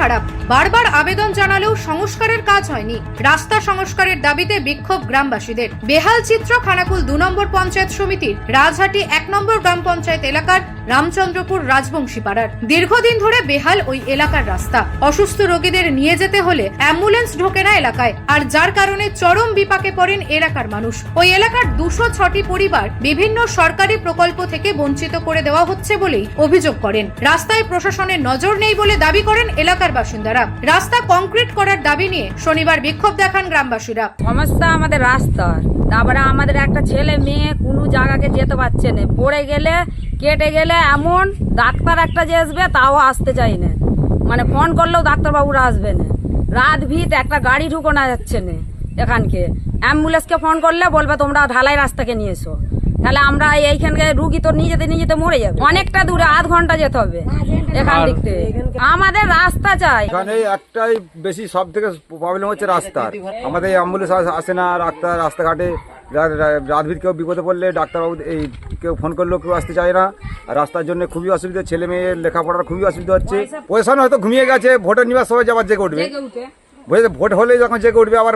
খারাপ। বারবার আবেদন জানালেও সংস্কারের কাজ হয়নি। রাস্তা সংস্কারের দাবিতে বিক্ষোভ গ্রামবাসীদের। বেহাল চিত্র খানাকুল দু নম্বর পঞ্চায়েত সমিতির। রাজহাটি এক নম্বর গ্রাম পঞ্চায়েত এলাকার রামচন্দ্রপুর রাজবংশী পাড়ার দীর্ঘদিন ধরে বেহাল ওই এলাকার রাস্তা। অসুস্থ রোগীদের নিয়ে যেতে হলে অ্যাম্বুলেন্স ঢোকে না এলাকায়, আর যার কারণে চরম বিপাকে পড়েন এলাকার মানুষ। ওই এলাকার দুশো ছটি পরিবার বিভিন্ন সরকারি প্রকল্প থেকে বঞ্চিত করে দেওয়া হচ্ছে বলেই অভিযোগ করেন। রাস্তায় প্রশাসনের নজর নেই বলে দাবি করেন এলাকার বাসিন্দারা। রাস্তা কংক্রিট করার দাবি নিয়ে শনিবার বিক্ষোভ দেখান গ্রামবাসীরা। সমস্যা আমাদের রাস্তার। তারপরে আমাদের একটা ছেলে মেয়ে কোনো জায়গাকে যেতে পারছে না। পড়ে গেলে, কেটে গেলে এমন ডাক্তার একটা যে আসবে, তাও আসতে চাই না। মানে ফোন করলেও ডাক্তারবাবুরা আসবে না। রাত ভিত একটা গাড়ি ঢুকো না যাচ্ছে না এখানকে। অ্যাম্বুলেন্সকে ফোন করলে বলবে, তোমরা ঢালাই রাস্তাকে নিয়ে এসো। তাহলে আমরা এইখানকে রুগী তো নিয়ে যেতে মরে যাবে। অনেকটা দূরে আধ ঘণ্টা যেতে হবে এখান দিক থেকে। আমাদের রাস্তা চাই। এখানে একটাই বেশি সব থেকে প্রবলেম হচ্ছে রাস্তার। আমাদের অ্যাম্বুলেন্স আসে না রাস্তা রাস্তাঘাটে রাতভির কেউ বিপদে পড়লে ডাক্তারবাবু এই কেউ ফোন করলেও কেউ আসতে চায় না। রাস্তার জন্য খুবই অসুবিধা ছেলে মেয়ের লেখাপড়ার খুবই অসুবিধা হচ্ছে। পয়সা হয়তো ঘুমিয়ে গেছে ভোটের নিবার সবাই আবার জেগে উঠবে। ভোট হলে যখন জেগে উঠবে আবার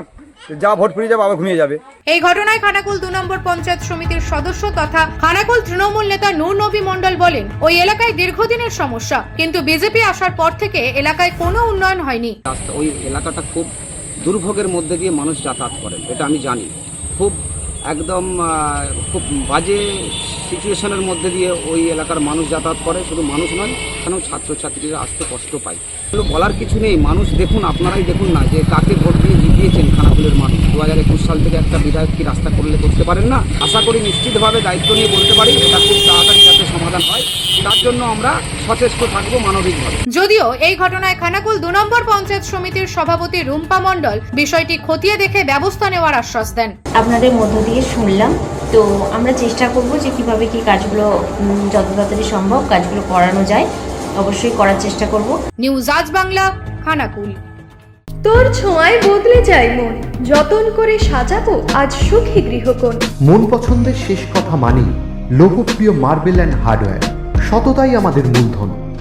যা ভোট ফুরিয়ে যাবে আবার ঘুমিয়ে যাবে। এই ঘটনায় খানাকুল দু নম্বর পঞ্চায়েত সমিতির সদস্য তথা খানাকুল তৃণমূল নেতা নূর নবী মণ্ডল বলেন ওই এলাকায় দীর্ঘদিনের সমস্যা কিন্তু বিজেপি আসার পর থেকে এলাকায় কোনো উন্নয়ন হয়নি। রাস্তা ওই এলাকাটা খুব দুর্ভোগের মধ্যে দিয়ে মানুষ যাতায়াত করেন এটা আমি জানি। খুব একদম আহ, খুব বাজে সিচুয়েশনের মধ্যে দিয়ে ওই এলাকার মানুষ যাতায়াত করে শুধু মানুষ নয় এখানেও ছাত্রছাত্রীরা আসতে কষ্ট পায়। এগুলো বলার কিছু নেই। মানুষ দেখুন আপনারাই দেখুন না যে কাকে ভোট দিয়ে জিতিয়েছেন খানাকুলের মানুষ। দু হাজার একুশ সাল থেকে একটা বিধায়ক কি রাস্তা করলে করতে পারেন না? আশা করি নিশ্চিতভাবে দায়িত্ব নিয়ে বলতে পারি এটা খুব তাড়াতাড়ি যাতে সমাধান হয়। তার জন্য আমরা সচেষ্ট থাকব মানবিকভাবে। যদিও এই ঘটনায় খানাকুল দু নম্বর পঞ্চায়েত সমিতির সভাপতি রুম্পা মণ্ডল বিষয়টি খতিয়ে দেখে ব্যবস্থা নেওয়ার আশ্বাস দেন। আপনাদের মধ্য দিয়ে শুনলাম তো আমরা চেষ্টা করব যে কীভাবে কি কাজগুলো যত তাড়াতাড়ি সম্ভব কাজগুলো করানো যায়। অবশ্যই করার চেষ্টা করব। নিউজ আজ বাংলা খানাকুল। তোর ছোঁয়ায় বদলে যায় মন। যতন করে সাজাবো আজ সুখী গৃহকোণ। মন পছন্দের শেষ কথা মানি লোকপ্রিয় মার্বেল অ্যান্ড হার্ডওয়্যার সততাই আমাদের মূলধন।